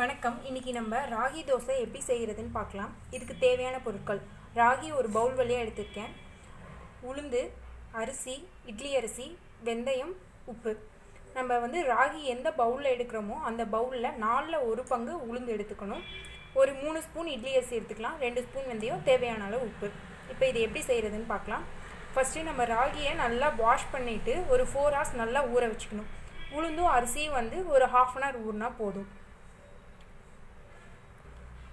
வணக்கம். இன்னைக்கு நம்ம ராகி தோசை எப்படி செய்கிறதுன்னு பார்க்கலாம். இதுக்கு தேவையான பொருட்கள். ராகி ஒரு பவுல் வழியாக எடுத்திருக்கேன். உளுந்து அரிசி இட்லி அரிசி வெந்தயம் உப்பு. நம்ம வந்து ராகி எந்த பவுலில் எடுக்கிறோமோ அந்த பவுலில் நாலில் ஒரு பங்கு உளுந்து எடுத்துக்கணும். ஒரு மூணு ஸ்பூன் இட்லி அரிசி எடுத்துக்கலாம். ரெண்டு ஸ்பூன் வெந்தயம் தேவையான அளவு உப்பு. இப்போ இது எப்படி செய்கிறதுன்னு பார்க்கலாம். ஃபஸ்ட்டு நம்ம ராகியை நல்லா வாஷ் பண்ணிவிட்டு ஒரு ஃபோர் ஹவர்ஸ் நல்லா ஊற வச்சுக்கணும். உளுந்தும் அரிசியும் வந்து ஒரு ஹாஃப் அன் ஹவர் ஊறினா போதும்.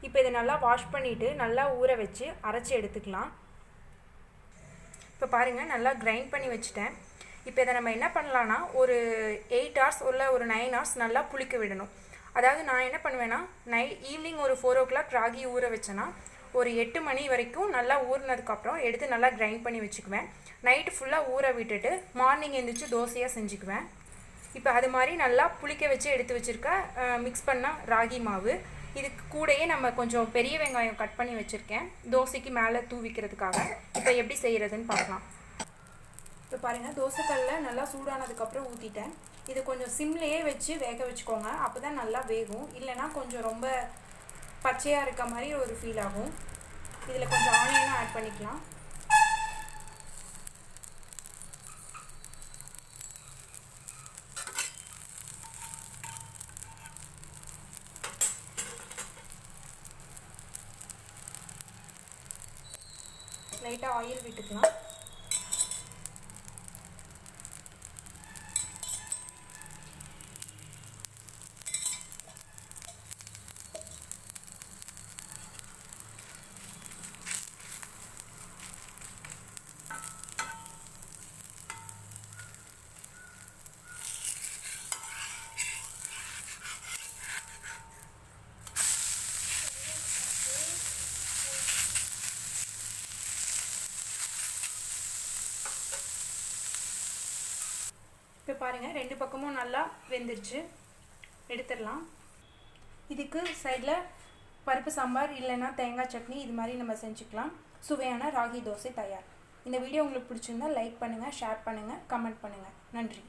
இப்போ இதை நல்லா வாஷ் பண்ணிவிட்டு நல்லா ஊற வச்சு அரைச்சி எடுத்துக்கலாம். இப்போ பாருங்கள் நல்லா கிரைண்ட் பண்ணி வச்சுட்டேன். இப்போ இதை நம்ம என்ன பண்ணலான்னா ஒரு எயிட் ஹவர்ஸ் உள்ள ஒரு நைன் ஹவர்ஸ் நல்லா புளிக்க விடணும். அதாவது நான் என்ன பண்ணுவேன்னா நை ஈவினிங் ஒரு ஃபோர் ஓ கிளாக் ராகி ஊற வச்சேன்னா ஒரு எட்டு மணி வரைக்கும் நல்லா ஊறினதுக்கப்புறம் எடுத்து நல்லா கிரைண்ட் பண்ணி வச்சுக்குவேன். நைட்டு ஃபுல்லாக ஊற விட்டுட்டு மார்னிங் எழுந்திரிச்சு தோசையாக செஞ்சுக்குவேன். இப்போ அது மாதிரி நல்லா புளிக்க வச்சு எடுத்து வச்சுருக்க மிக்ஸ் பண்ண ராகி மாவு. இதுக்கு கூடயே நம்ம கொஞ்சம் பெரிய வெங்காயம் கட் பண்ணி வச்சுருக்கேன். தோசைக்கு மேலே தூவிக்கிறதுக்காக. இப்போ எப்படி செய்கிறதுன்னு பார்க்கலாம். இப்போ பாருங்கள் தோசைக்கல்ல நல்லா சூடானதுக்கப்புறம் ஊற்றிட்டேன் இது கொஞ்சம் சிம்லேயே வச்சு வேக வச்சுக்கோங்க. அப்போ தான் நல்லா வேகும். இல்லைனா கொஞ்சம் ரொம்ப பச்சையாக இருக்க மாதிரி ஒரு ஃபீல் ஆகும். இதில் கொஞ்சம் ஆனியனும் ஆட் பண்ணிக்கலாம். லைட்டாக ஆயில் விட்டுக்கலாம். இப்போ பாருங்கள் ரெண்டு பக்கமும் நல்லா வெந்துருச்சு. எடுத்துடலாம். இதுக்கு சைடில் பருப்பு சாம்பார் இல்லைன்னா தேங்காய் சட்னி இது மாதிரி நம்ம செஞ்சுக்கலாம். சுவையான ராகி தோசை தயார். இந்த வீடியோ உங்களுக்கு பிடிச்சிருந்தா லைக் பண்ணுங்கள் ஷேர் பண்ணுங்கள் கமெண்ட் பண்ணுங்கள் நன்றி.